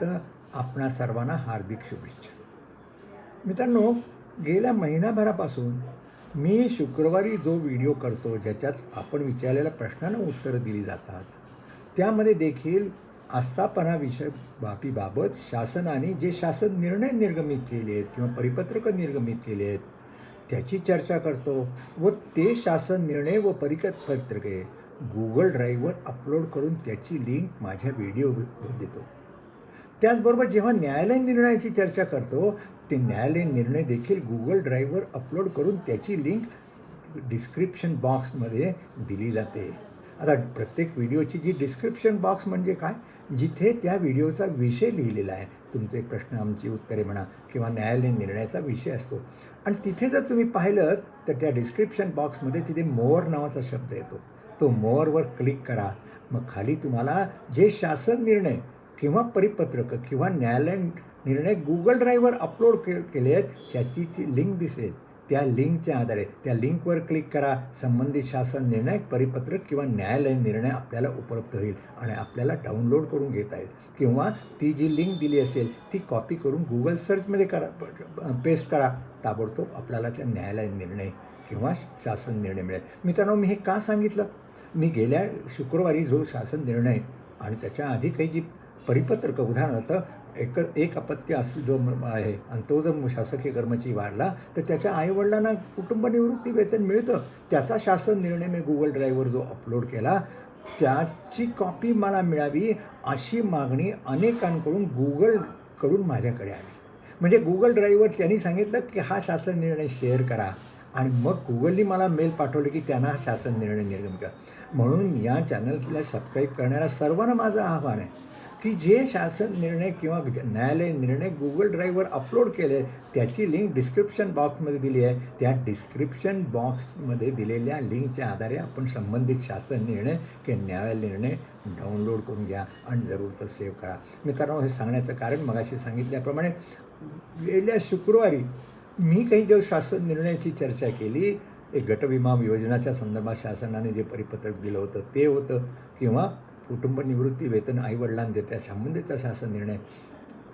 तर आपणा सर्वांना हार्दिक शुभेच्छा. मित्रांनो गेल्या महिनाभरापासून मी शुक्रवारी जो व्हिडिओ करतो ज्याच्यात आपण विचारलेल्या प्रश्नांना उत्तरं दिली जातात त्यामध्ये देखील आस्थापना विषय बाबीबाबत शासनाने जे शासन निर्णय निर्गमित केले आहेत किंवा परिपत्रकं निर्गमित केले आहेत त्याची चर्चा करतो व ते शासन निर्णय व परिपत्रके गुगल ड्राईव्हवर अपलोड करून त्याची लिंक माझ्या व्हिडिओ देतो. त्याचबरोबर जेव्हा न्यायालयीन निर्णयाची चर्चा करतो ते न्यायालयीन निर्णय देखील गुगल ड्राईव्हवर अपलोड करून त्याची लिंक डिस्क्रिप्शन बॉक्समध्ये दिली जाते. आता प्रत्येक व्हिडिओची जी डिस्क्रिप्शन बॉक्स म्हणजे काय? जिथे त्या व्हिडिओचा विषय लिहिलेला आहे. तुमचे प्रश्न आमची उत्तरे म्हणा किंवा न्यायालयीन निर्णयाचा विषय असतो. आणि तिथे जर तुम्ही पाहिलं तर त्या डिस्क्रिप्शन बॉक्समध्ये तिथे मोअर नावाचा शब्द येतो. तो मोअरवर क्लिक करा. मग खाली तुम्हाला जे शासन निर्णय किंवा परिपत्रकं किंवा न्यायालयीन निर्णय गुगल ड्राईव्हवर अपलोड के केले आहेत त्याची लिंक दिसेल. त्या लिंकच्या आधारे त्या लिंकवर क्लिक करा. संबंधित शासन निर्णय परिपत्रक किंवा न्यायालयीन निर्णय आपल्याला उपलब्ध होईल आणि आपल्याला डाउनलोड करून घेता येईल. किंवा ती जी लिंक दिली असेल ती कॉपी करून गुगल सर्चमध्ये करा पेस्ट करा. ताबडतोब आपल्याला त्या न्यायालयीन निर्णय किंवा शासन निर्णय मिळेल. मित्रांनो मी हे का सांगितलं? मी गेल्या शुक्रवारी जो शासन निर्णय आणि त्याच्या आधी काही जी परिपत्रक उदाहरणार्थ एक एक अपत्य असं जो आहे आणि तो जर शासकीय कर्मचारी वाढला तर त्याच्या आईवडिलांना कुटुंब निवृत्ती वेतन मिळतं. त्याचा शासन निर्णय मी गुगल ड्राईव्हवर जो अपलोड केला त्याची कॉपी मला मिळावी अशी मागणी अनेकांकडून गुगलकडून माझ्याकडे आली. म्हणजे गुगल ड्राईव्हवर त्यांनी सांगितलं की हा शासन निर्णय शेअर करा. आणि मग गुगलनी मला मेल पाठवलं की त्यांना हा शासन निर्णय निर्गम करा. म्हणून या चॅनलला सबस्क्राईब करणाऱ्या सर्वांना माझं आव्हान आहे. की जे शासन निर्णय किंवा न्यायालय निर्णय गुगल ड्राईव्हवर अपलोड केले त्याची लिंक डिस्क्रिप्शन बॉक्समध्ये दिली आहे. त्या डिस्क्रिप्शन बॉक्समध्ये दिलेल्या लिंकच्या आधारे आपण संबंधित शासन निर्णय किंवा न्यायालय निर्णय डाउनलोड करून घ्या आणि जरूर तर सेव्ह करा. मित्रांनो हे सांगण्याचं कारण मगाशी सांगितल्याप्रमाणे गेल्या शुक्रवारी मी काही जेव्हा शासन निर्णयाची चर्चा केली. एक गटविमा योजनाच्या संदर्भात शासनाने जे परिपत्रक दिलं होतं ते होतं. किंवा कुटुंब निवृत्ती वेतन आईवडिलांना देत्या संबंधितचा शासन निर्णय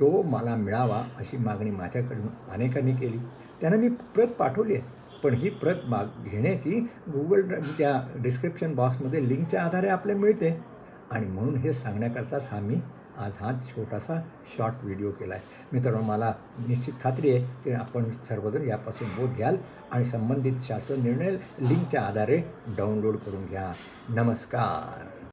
तो मला मिळावा अशी मागणी माझ्याकडून अनेकांनी केली. त्यांना मी प्रत पाठवली आहे. पण ही प्रत माग घेण्याची गुगल त्या डिस्क्रिप्शन बॉक्समध्ये लिंकच्या आधारे आपल्या मिळते. आणि म्हणून हे सांगण्याकरताच हा मी आज हा छोटासा शॉर्ट व्हिडिओ केला आहे. मित्रांनो मला निश्चित खात्री आहे की आपण सर्वजण यापासून बोध घ्याल आणि संबंधित शासन निर्णय लिंकच्या आधारे डाउनलोड करून घ्या. नमस्कार.